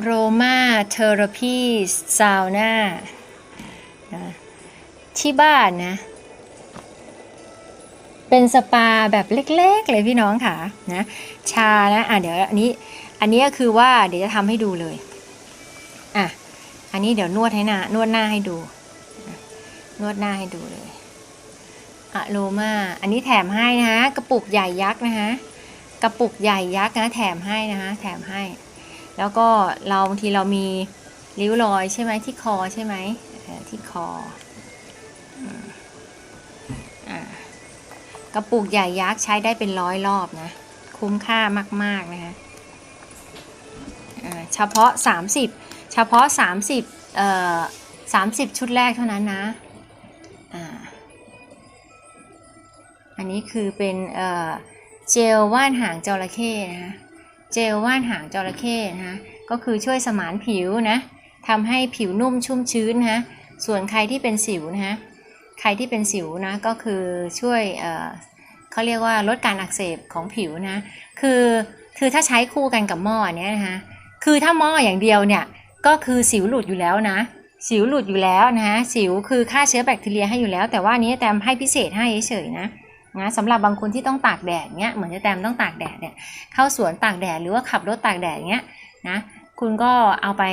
โรมาเทอราพีซาวน่าที่บ้านนะ เป็นสปาแบบเล็กๆ เลยพี่น้องค่ะนะชานะอะเดี๋ยวอันนี้อันนี้ก็คือว่าเดี๋ยวจะทำให้ดูเลยอะอันนี้เดี๋ยวนวดให้หน้านวดหน้าให้ดู นวดหน้าให้ดูเลยอะโรมาอันนี้แถมให้นะฮะกระปุกใหญ่ยักษ์นะฮะกระปุกใหญ่ยักษ์นะแถมให้นะฮะแถมให้ แล้วก็เราบางทีเรามีริ้วรอยใช่ไหมที่คอใช่ไหมที่คออกระปุกใหญ่ยักษ์ใช้ได้เป็นร้อยรอบนะ คุ้มค่ามาก ๆ นะคะเฉพาะ 30 เฉพาะ 30เอ่อ30 ชุดแรกเท่านั้นนะอันนี้คือเป็นเอ่อเจลว่านหางจระเข้นะคะ เจลว่านหางจระเข้นะคะก็คือช่วยสมานผิวนะทำให้ผิวนุ่มชุ่มชื้นนะส่วนใครที่เป็นสิวนะคะใครที่เป็นสิวนะก็คือช่วยเเขาเรียกว่าลดการอักเสบของผิวนะคือคือถ้าใช้คู่กันกับหม้อเนี้ยนะคะคือถ้าหม้ออย่างเดียวเนี่ยก็คือสิวหลุดอยู่แล้วนะ สิวหลุดอยู่แล้วนะฮะสิวคือฆ่าเชื้อแบคทีเรียให้อยู่แล้ว แต่ว่านนี้แตมให้พิเศษให้เฉยๆนะ นะสำหรับบางคนที่ต้องตากแดดเนี้ยเหมือนจะแตมต้องตากแดดเนี่ยเข้าสวนตากแดดหรือว่าขับรถตากแดดเนี้ยนะคุณก็เอาไป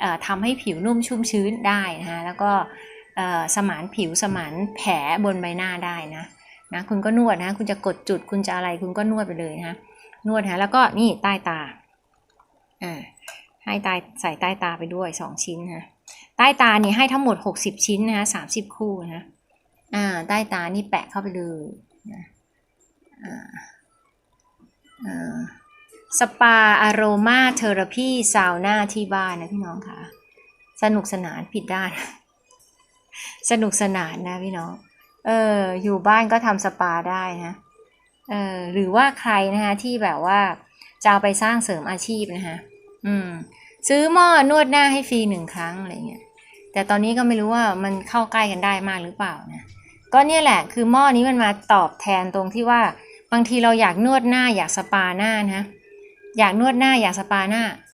เอ่อทำให้ผิวนุ่มชุ่มชื้นได้นะคะแล้วก็สมานผิวสมานแผลบนใบหน้าได้นะนะคุณก็นวดนะคุณจะกดจุดคุณจะอะไรคุณก็นวดไปเลยนะนวดนะแล้วก็นี่ใต้ตาอ่าให้ใต้ใส่ใต้ตาไปด้วยสองชิ้นนะใต้ตานี่ให้ทั้งหมดหกสิบชิ้นนะสามสิบคู่นะอ่าใต้ตานี่แปะเข้าไปเลย นะสปาอารมาเทอราพีซาวน่าที่บ้านนะพี่น้องค่ะ สนุกสนานผิดด้าน สนุกสนานนะพี่น้อง เออ อยู่บ้านก็ทำสปาได้นะ เออ หรือว่าใครนะคะที่แบบว่าจะเอาไปสร้างเสริมอาชีพนะคะอืม ซื้อหม้อนวดหน้าให้ฟรีหนึ่งครั้งอะไรเงี้ย แต่ตอนนี้ก็ไม่รู้ว่ามันเข้าใกล้กันได้มากหรือเปล่านะ ก็เนี่ยแหละคือหม้อนี้มันมาตอบแทนตรงที่ว่า บางทีเราอยากนวดหน้าอยากสปาหน้านะ อยากนวดหน้าอยากสปาหน้า